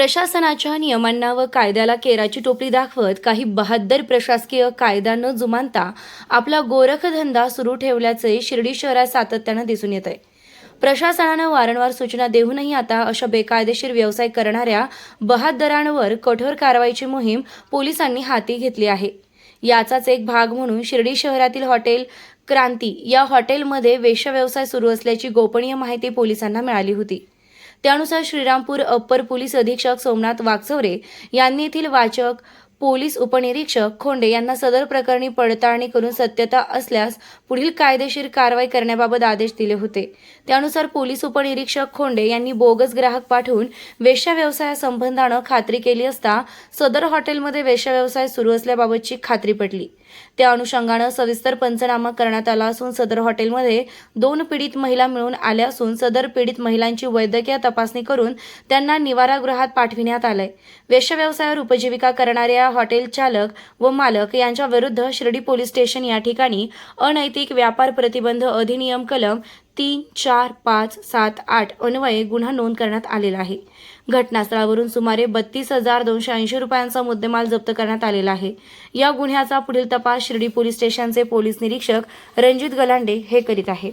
प्रशासनाच्या नियमांना व कायद्याला केराची टोपली दाखवत काही बहाद्दर प्रशासकीय कायदा न जुमानता आपला गोरखधंदा सुरू ठेवल्याचे शिर्डी शहरात सातत्यानं दिसून येत आहे प्रशासनानं वारंवार सूचना देऊनही आता अशा बेकायदेशीर व्यवसाय करणाऱ्या बहाद्दरांवर कठोर कारवाईची मोहीम पोलिसांनी हाती घेतली आहे. याचाच एक भाग म्हणून शिर्डी शहरातील हॉटेल क्रांती या हॉटेलमध्ये वेशव्यवसाय सुरू असल्याची गोपनीय माहिती पोलिसांना मिळाली होती. त्यानुसार श्रीरामपूर अप्पर पोलीस अधीक्षक सोमनाथ वागचौरे यांनी येथील वाचक पोलीस उपनिरीक्षक खोंडे यांना सदर प्रकरणी पडताळणी करून सत्यता असल्यास पुढील कायदेशीर कारवाई करण्याबाबत आदेश दिले होते. त्यानुसार पोलीस उपनिरीक्षक खोंडे यांनी बोगस ग्राहक पाठवून वेश्या व्यवसायासंबंधानं खात्री केली असता सदर हॉटेलमध्ये वेश्या व्यवसाय सुरू असल्याबाबतची खात्री पटली. त्या अनुषंगानं सविस्तर पंचनामा करण्यात आला असून सदर हॉटेलमध्ये दोन पीडित महिला मिळून आल्या असून सदर पीडित महिलांची वैद्यकीय तपासणी करून त्यांना निवारागृहात पाठविण्यात आलंय. वेश्या व्यवसायावर उपजीविका करणाऱ्या हॉटेल चालक व मालक यांच्या विरुद्ध शिर्डी पोलीस स्टेशन या ठिकाणी अनैतिक व्यापार प्रतिबंध अधिनियम कलम तीन चार पाच सात आठ अन्वये गुन्हा नोंद करण्यात आलेला आहे. घटनास्थळावरून सुमारे बत्तीस हजार दोनशे ऐंशी रुपयांचा मुद्देमाल जप्त करण्यात आलेला आहे. या गुन्ह्याचा पुढील तपास शिर्डी पोलीस स्टेशनचे पोलीस निरीक्षक रणजित गलांडे हे करीत आहेत.